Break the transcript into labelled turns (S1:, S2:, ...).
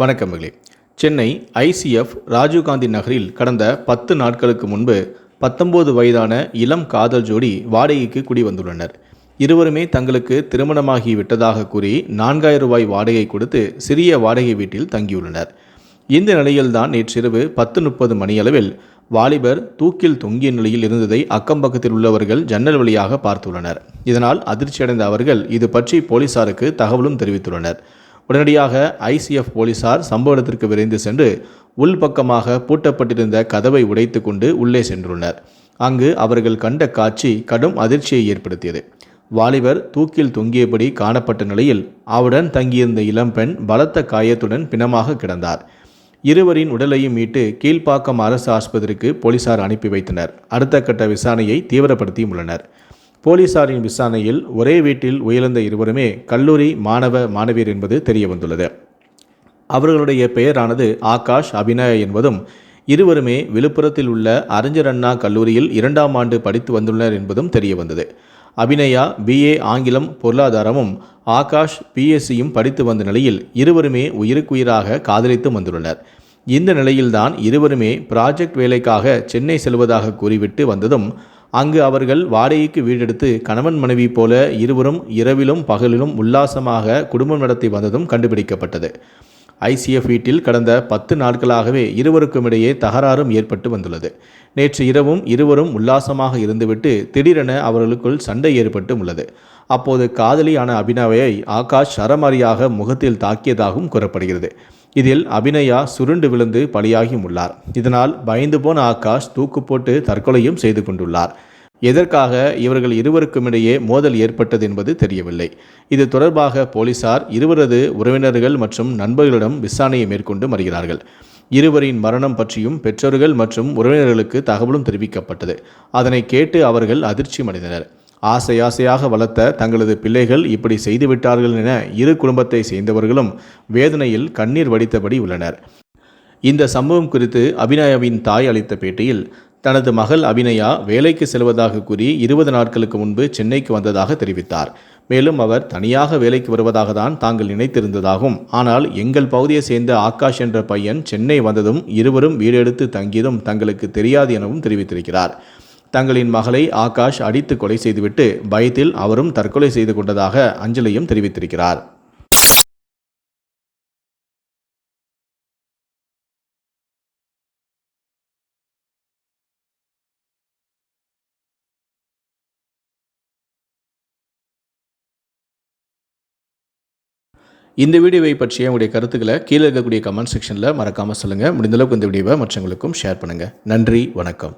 S1: வணக்கம் மகளே. சென்னை ஐசிஎஃப் ராஜீவ்காந்தி நகரில் கடந்த பத்து நாட்களுக்கு முன்பு பத்தொன்பது வயதான இளம் காதல் ஜோடி வாடகைக்கு குடி வந்துள்ளனர். இருவருமே தங்களுக்கு திருமணமாகி விட்டதாக கூறி நான்காயிரம் ரூபாய் வாடகை கொடுத்து சிறிய வாடகை வீட்டில் தங்கியுள்ளனர். இந்த நிலையில்தான் நேற்றிரவு பத்து முப்பது மணியளவில் வாலிபர் தூக்கில் தொங்கிய நிலையில் இருந்ததை அக்கம்பக்கத்தில் உள்ளவர்கள் ஜன்னல் வழியாக பார்த்துள்ளனர். இதனால் அதிர்ச்சியடைந்த அவர்கள் இது பற்றி போலீசாருக்கு தகவலும் தெரிவித்துள்ளனர். உடனடியாக ஐசிஎஃப் போலீசார் சம்பவ இடத்திற்கு விரைந்து சென்று உள்பக்கமாக பூட்டப்பட்டிருந்த கதவை உடைத்து கொண்டு உள்ளே சென்றுள்ளனர். அங்கு அவர்கள் கண்ட காட்சி கடும் அதிர்ச்சியை ஏற்படுத்தியது. வாலிபர் தூக்கில் தொங்கியபடி காணப்பட்ட நிலையில் அவருடன் தங்கியிருந்த இளம்பெண் பலத்த காயத்துடன் பிணமாக கிடந்தார். இருவரின் உடலையும் மீட்டு கீழ்ப்பாக்கம் அரசு ஆஸ்பத்திரிக்கு போலீசார் அனுப்பி வைத்தனர். அடுத்த கட்ட விசாரணையை தீவிரப்படுத்தியும் உள்ளனர். போலீசாரின் விசாரணையில் ஒரே வீட்டில் உயிரிழந்த இருவருமே கல்லூரி மாணவ மாணவியர் என்பது தெரிய வந்துள்ளது அவர்களுடைய பெயரானது ஆகாஷ் அபிநய என்பதும் இருவருமே விழுப்புரத்தில் உள்ள அறிஞர் அண்ணா கல்லூரியில் இரண்டாம் ஆண்டு படித்து வந்துள்ளனர் என்பதும் தெரிய வந்தது அபிநயா பிஏ ஆங்கிலம் பொருளாதாரமும் ஆகாஷ் பிஎஸ்சியும் படித்து வந்த நிலையில் இருவருமே உயிருக்குயிராக காதலித்து வந்துள்ளனர். இந்த நிலையில்தான் இருவருமே ப்ராஜெக்ட் வேலைக்காக சென்னை செல்வதாக கூறிவிட்டு வந்ததும் அங்கு அவர்கள் வாடகைக்கு வீடெடுத்து கணவன் மனைவி போல இருவரும் இரவிலும் பகலிலும் உல்லாசமாக குடும்பம் நடத்தி வந்ததும் கண்டுபிடிக்கப்பட்டது. ஐசிஎஃப் வீட்டில் கடந்த பத்து நாட்களாகவே இருவருக்கும் இடையே தகராறும் ஏற்பட்டு வந்துள்ளது. நேற்று இரவும் இருவரும் உல்லாசமாக இருந்துவிட்டு திடீரென அவர்களுக்குள் சண்டை ஏற்பட்டு உள்ளது. அப்போது காதலியான அபினவையை ஆகாஷ் சரமாரியாக முகத்தில் தாக்கியதாகவும் கூறப்படுகிறது. இதில் அபிநயா சுருண்டு விழுந்து பலியாகியும் உள்ளார். இதனால் பயந்து போன ஆகாஷ் தூக்கு போட்டு தற்கொலையும் செய்து கொண்டுள்ளார். எதற்காக இவர்கள் இருவருக்கும் இடையே மோதல் ஏற்பட்டது என்பது தெரியவில்லை. இது தொடர்பாக போலீசார் இருவரது உறவினர்கள் மற்றும் நண்பர்களிடம் விசாரணையை மேற்கொண்டு வருகிறார்கள். இருவரின் மரணம் பற்றியும் பெற்றோர்கள் மற்றும் உறவினர்களுக்கு தகவலும் தெரிவிக்கப்பட்டது. அதனை கேட்டு அவர்கள் அதிர்ச்சி அடைந்தனர். ஆசை ஆசையாக வளர்த்த தங்களது பிள்ளைகள் இப்படி செய்துவிட்டார்கள் என இரு குடும்பத்தை சேர்ந்தவர்களும் வேதனையில் கண்ணீர் வடித்தபடி உள்ளனர். இந்த சம்பவம் குறித்து அபிநயாவின் தாய் அளித்த பேட்டியில் தனது மகள் அபிநயா வேலைக்கு செல்வதாக கூறி இருபது நாட்களுக்கு முன்பு சென்னைக்கு வந்ததாக தெரிவித்தார். மேலும் அவர் தனியாக வேலைக்கு வருவதாக தான் தாங்கள் நினைத்திருந்ததாகவும் ஆனால் எங்கள் பகுதியை சேர்ந்த ஆகாஷ் என்ற பையன் சென்னை வந்ததும் இருவரும் வீடெடுத்து தங்கியதும் தங்களுக்கு தெரியாது எனவும் தெரிவித்திருக்கிறார். தங்களின் மகளை ஆகாஷ் அடித்து கொலை செய்துவிட்டு பயத்தில் அவரும் தற்கொலை செய்து கொண்டதாக அஞ்சலியும் தெரிவித்திருக்கிறார். இந்த வீடியோவை பற்றிய உங்களுடைய கருத்துக்களை கீழே இருக்கக்கூடிய கமெண்ட் செக்ஷனில் மறக்காமல் சொல்லுங்கள் முடிந்தளவுக்கு இந்த வீடியோவை மற்றவங்களுக்கும் ஷேர் பண்ணுங்கள் நன்றி வணக்கம்.